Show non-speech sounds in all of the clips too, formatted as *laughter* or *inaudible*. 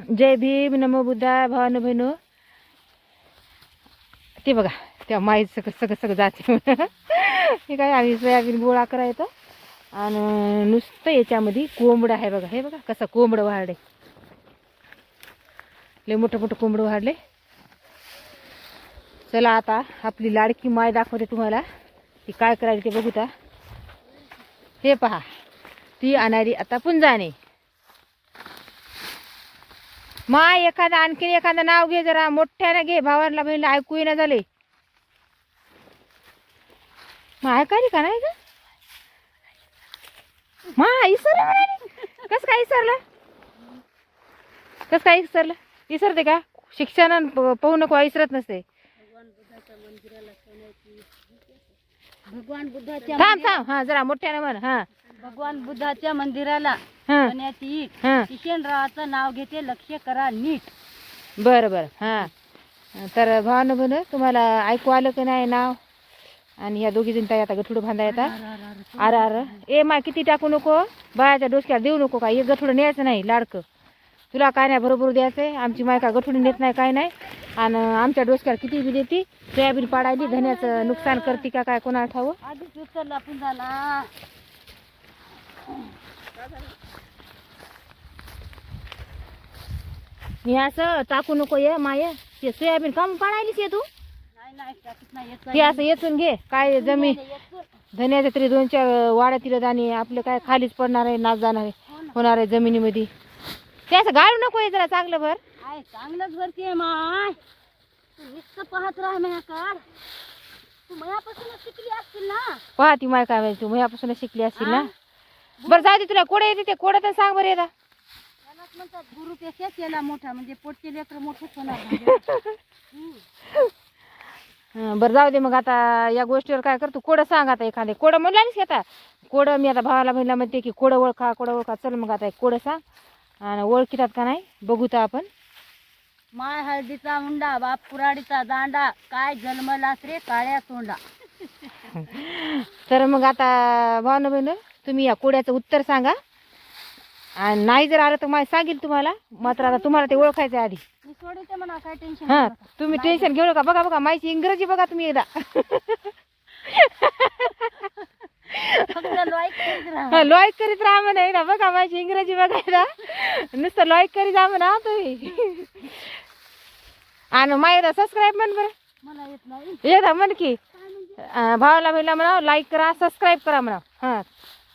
जय भीम नमो बुद्धा भावानं बहिनो ते बघा त्या माई सगळं सगळं सगळं जाते. हे काय आम्ही सोयाबीन गोळा करायचं. आणि नुसतं याच्यामध्ये कोंबडं आहे बघा. हे बघा कसं कोंबडं वाढले लय मोठं मोठं कोंबडं वाढले चला आता आपली लाडकी माय दाखवते तुम्हाला. ती काय करायची ते बघू हे पहा ती अनारी आता पुंजाने माय एखादा आणखीन एखादं नाव घे जरा. मोठ्यानं घे. भावांना बहिणीला ऐकू येणं झाले. मग ऐकायली का नाही का मा इसरलं म्हणाली कस काय इसरलं? कस काय इसरलं? इसरते का? शिक्षण पाहू नको इसरत नसते. भगवान बुद्धाच्या थांब थांब. हा जरा मोठ्यानं म्हण. हा. भगवान बुद्धाच्या मंदिराला हा. किशनरावाचं नाव घेते लक्ष करा नीट. बरं बरं. हां. तर भावानं बन तुम्हाला ऐकू आलं का नाही नाव? आणि ह्या दोघी जण ताई आता गठुडं बांधा येतात. अरे अरे ए मा किती टाकू नको? बायाच्या डोसक्यात देऊ नको काय? एक गठुडं न्यायचं नाही लाडकं. तुला काय नाही बरोबर द्यायचंय. आमची माय का गठुडी नेत नाही काय नाही. आणि आमच्या डोसक्यात किती बी देती? सोयाबीन पाडायली धन्याचं नुकसान करते का काय? कोणाला ठावं आधीच उचलला पुंजाला मी असं टाकू नको ये माय. ते सोयाबीन काम पाडायलीच ये तू? नाही ते असं येचून घे. काय जमीन धन्याचे तरी दोन चार वाड्यातील दाणे आपलं काय खालीच पडणार आहे नाच जाणार आहे होणार आहे जमिनीमध्ये. ते असं गाळू नको आहे जरा चांगलं भर. आहे चांगलंच भरतीये माय. तू नुसतं पाहत राह माझ्याकडं. तू मयापासूनच शिकली असतील ना? पहा ती माय काय तू मयापासून शिकली असतील ना? बरं जाऊ दे तुला कोडे येते ते कोडं तर सांग बरं येता त्यालाच म्हणतात गुरुपेक्षा केला मोठा म्हणजे पोटचे लेकर मोठेच होणार म्हणजे. हम्म. *laughs* हं, बरं जाऊ दे मग आता या गोष्टीवर काय कर तू. कोडं सांग आता एखादे? कोडं म्हणलास की आता? कोडं मी आता भावाला बहिणीला म्हणते की कोडं ओळखा कोडं ओळखा. चल मग आता एक कोडं सांग. आणि ओळखीतात का नाही? बघू तर आपण. माय हळदीचा मुंडा बाप कुराडीचा दांडा काय जन्मलास रे काळ्या तोंडा. *laughs* तर मग आता भावना बहिण? तुम्ही या कोड्याचं उत्तर सांगा. आणि नाही जर आलं तर मला सांगेल तुम्हाला. मात्र आता तुम्हाला ते ओळखायचं आहे आधी. मी सोडते म्हणा काय टेन्शन हां तुम्ही टेन्शन घेऊ नका. बघा बघा माहिती इंग्रजी बघा तुम्ही एकदा. लाईक करीत राहा. राहा म्हणा एकदा. बघा माझी इंग्रजी बघायला नुसतं लॉईक करीत जा म्हणा तुम्ही. आणि मा एकदा सबस्क्राईब म्हण बरं. मला येत नाही. एकदा म्हण की भावाला बहिणीला म्हणा लाईक करा सबस्क्राईब करा म्हणा हां.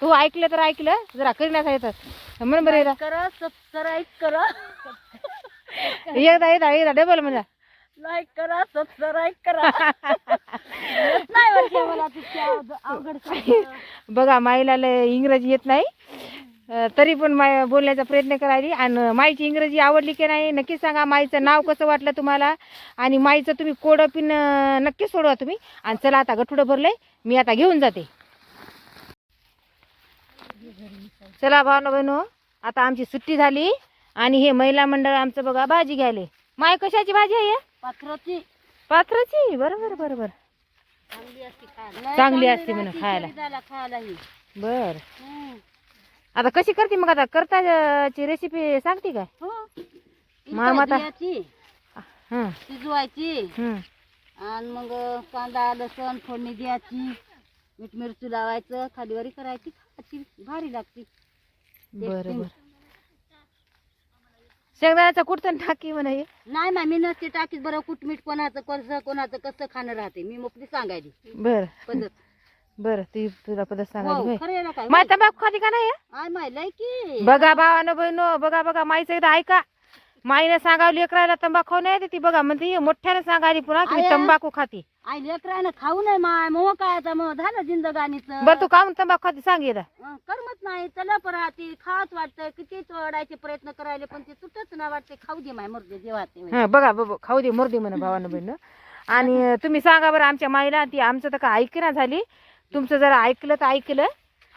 तू ऐकलं तर ऐकलं जरा करण्यात येतं म्हण बरं एकदा. करा सबस्क्राईब करा. एकदा एकदा एकदा डबल म्हणा. लाईक करा सबस्क्राईब करा. नाही मला अवघड. बघा माईला लय इंग्रजी येत नाही. तरी पण माय बोलण्याचा प्रयत्न करायली. आणि माईची इंग्रजी आवडली की नाही नक्की सांगा माईचं नाव कसं वाटलं तुम्हाला. आणि माईचं तुम्ही कोडं पिन नक्की सोडवा तुम्ही. आणि चला आता गठुडं भरलंय. मी आता घेऊन जाते. चला भावना बहिणो आता आमची सुट्टी झाली आणि हे महिला मंडळ आमचं बघा भाजी घ्यायले. माय कशाची भाजी आहे? पात्राची. पात्राची? बरोबर बरोबर चांगली असते खायला. चांगली असते म्हणा राहते खायला. ही. बर. आता कशी करते मग आता? करताची रेसिपी सांगते काय? हो. मामा आता- द्यायची, हं. शिजवायची. आणि मग कांदा लसण फोडणी द्यायची. मीठ मिरची लावायचं खालीवरी करायची. भारी लागते. बरं बरं शेंगदाण्याचा कुठतं टाकी म्हणा? हे नाही मा मी नसते टाकीत बरं कुटमीठ कोणाचं कसं कोणाचं कसं खाणं राहते. मी मोकळी सांगायची बरं. पद्धत. बरं ती तुला पद्धत हो, सांगायची होय. खरं आहे ना काय? माय तंबाखू खाती का नाही? हे? आय माय लय की. बघा भावानं बहिणो बघा बघा माईचं एकदा ऐका. माईनं सांगावं लेकरायला तंबाखू नाही देते. बघा म्हणते मोठ्यानं सांगायली पुन्हा की मी आया. तंबाखू खाती. आई लेकरानं खाऊ नये माय. मग काय आता मग झालं जिंदगानीचं. बरं तू काहून तंबाखू खाती? सांग अं, करमत नाही. चलप राहते. खात वाटतंय किती तोडायचे प्रयत्न करायले पण ते सुटत ना वाटते. खाऊ दे माय मरते जेव्हा ते हा बघा बघा खाऊ दे मरू दे म्हणा भावानं बहिणं. आणि तुम्ही सांगा बरं आमच्या माईला ती आमचं तर काय ऐकना झाली. तुमचं जरा ऐकलं तर ऐकलं.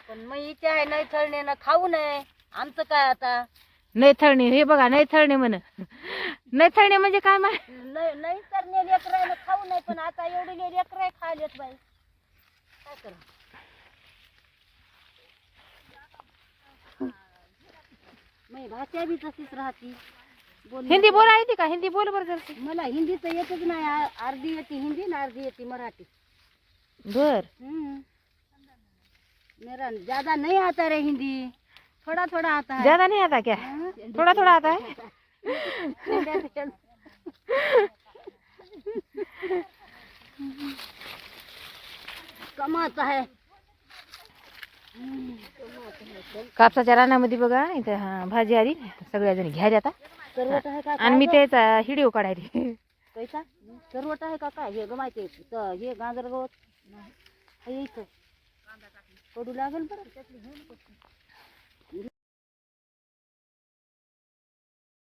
पण मग इथे आहे नाही थळणे खाऊ नये. आमचं काय आता? नैथळणे हे बघा नैथळणे म्हण. नैथळणे म्हणजे काय माय नाही नाही तर लेकरायला खाऊ नये पण आता एवढी लेकर खायलेत बाई. काय करा? भाषा बी तशीच राहती. हिंदी बोला येते का? हिंदी बोल बरं जर मला हिंदी तर येतच नाही. आ- अर्धी येते हिंदी ना अर्धी येते मराठी. बर. हम्म. मेरा ज्यादा नहीं आता रे हिंदी. थोड़ा थोड़ा आता है ज्यादा नहीं आता क्या? थोड़ा थोड़ा आता है कम आता है कापसाच्या रानामध्ये बघा इथं हा भाजी आली. सगळ्या जणी घ्या आता. सरवट आहे का आणि मी त्याचा हिडिओ काढायला. पैसा? सरवट आहे का काय? हे ग माहिती आहे. तर हे गाजर गवत हे इथं. पडू लागेल बरं.